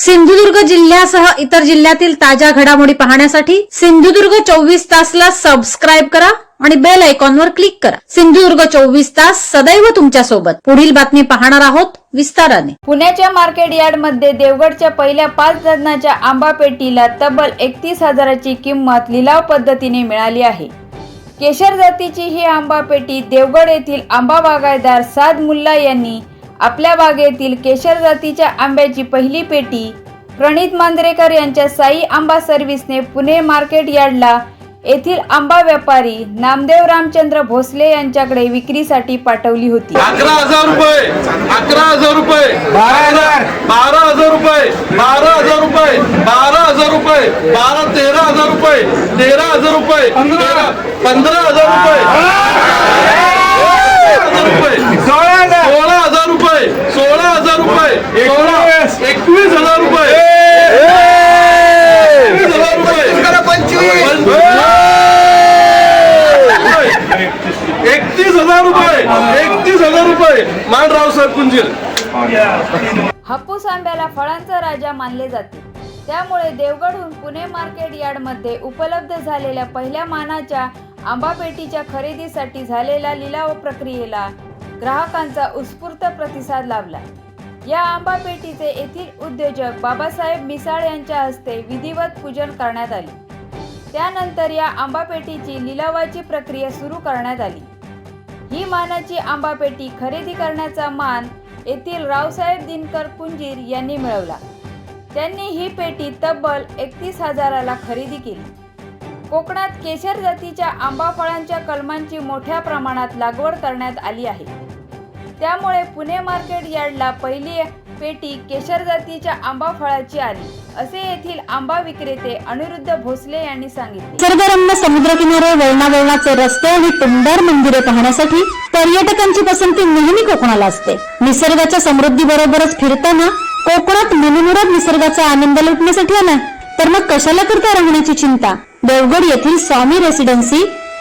सिंधुदुर्ग जिल्ह्यासह इतर जिल्ह्यातील ताज्या घडामोडी पाहण्यासाठी सिंधुदुर्ग चोवीस तासला सबस्क्राईब करा आणि बेल आयकॉनवर क्लिक करा. सिंधुदुर्ग चोवीस तास सदैव तुमच्यासोबत पुढील बातमी पाहणार आहोत विस्ताराने. पुण्याच्या मार्केट यार्डमध्ये देवगडच्या पहिल्या पाच डझनाच्या आंबा पेटीला तब्बल एकतीस हजाराची किंमत लिलाव पद्धतीने मिळाली आहे. केशर जातीची ही आंबा पेटी देवगड येथील आंबा बागायदार साद मुल्ला यांनी आपल्या बागेतील केशर जातीच्या आंब्याची पहिली पेटी प्रणित मांजरेकर यांच्या साई आंबा सर्व्हिसने पुणे मार्केट यार्डला. येथील आंबा व्यापारी नामदेव रामचंद्र भोसले यांच्याकडे विक्रीसाठी पाठवली होती. अकरा हजार रुपये अकरा हजार रुपये. बारा हजार. बारा हजार रुपये बारा हजार रुपये बारा हजार रुपये बारा तेरा हजार रुपये तेरा हजार रुपये पंधरा. हजार रुपये. हजार रुपये. सोळा हजार रुपये सोळा हजार रुपये सोळा एकवीस हजार रुपये एकवीस हजार रुपये एकतीस हजार रुपये. एकतीस हजार रुपये. मान रावसाहेब कुंजीर. हापूस आंब्याला फळांचा राजा मानले जाते. त्यामुळे देवगडहून पुणे मार्केट यार्डमध्ये उपलब्ध झालेल्या पहिल्या मानाच्या आंबा पेटीच्या खरेदीसाठी झालेल्या लिलाव प्रक्रियेला ग्राहकांचा उत्स्फूर्त प्रतिसाद लाभला. या आंबा पेटीचे येथील उद्योजक बाबासाहेब मिसाळ यांच्या हस्ते विधिवत पूजन करण्यात आले. त्यानंतर या आंबा पेटीची लिलावाची प्रक्रिया सुरू करण्यात आली. ही मानाची आंबा पेटी खरेदी करण्याचा मान येथील रावसाहेब दिनकर कुंजीर यांनी मिळवला. त्यांनी ही पेटी तब्बल एकतीस हजाराला खरेदी केली. कोकणात केशर जातीच्या आंबा फळांच्या कलमांची मोठ्या प्रमाणात लागवड करण्यात आली आहे. त्यामुळे पुणे मार्केट यार्डला पहिली पेटी केशर जातीच्या आंबा फळाची आली असे येथील आंबा विक्रेते अनिरुद्ध भोसले यांनी सांगितले. निसर्गरम्य समुद्रकिनारे वळणावळणाचे रस्ते आणि टुमदार मंदिरे पाहण्यासाठी पर्यटकांची पसंती नेहमी कोकणाला असते. निसर्गाच्या समृद्धी बरोबरच फिरताना कोकणात मनमुराद निसर्गाचा आनंद लुटण्यासाठी आला. तर मग कशाला करता राहण्याची चिंता? देवगड येथील Swami Residency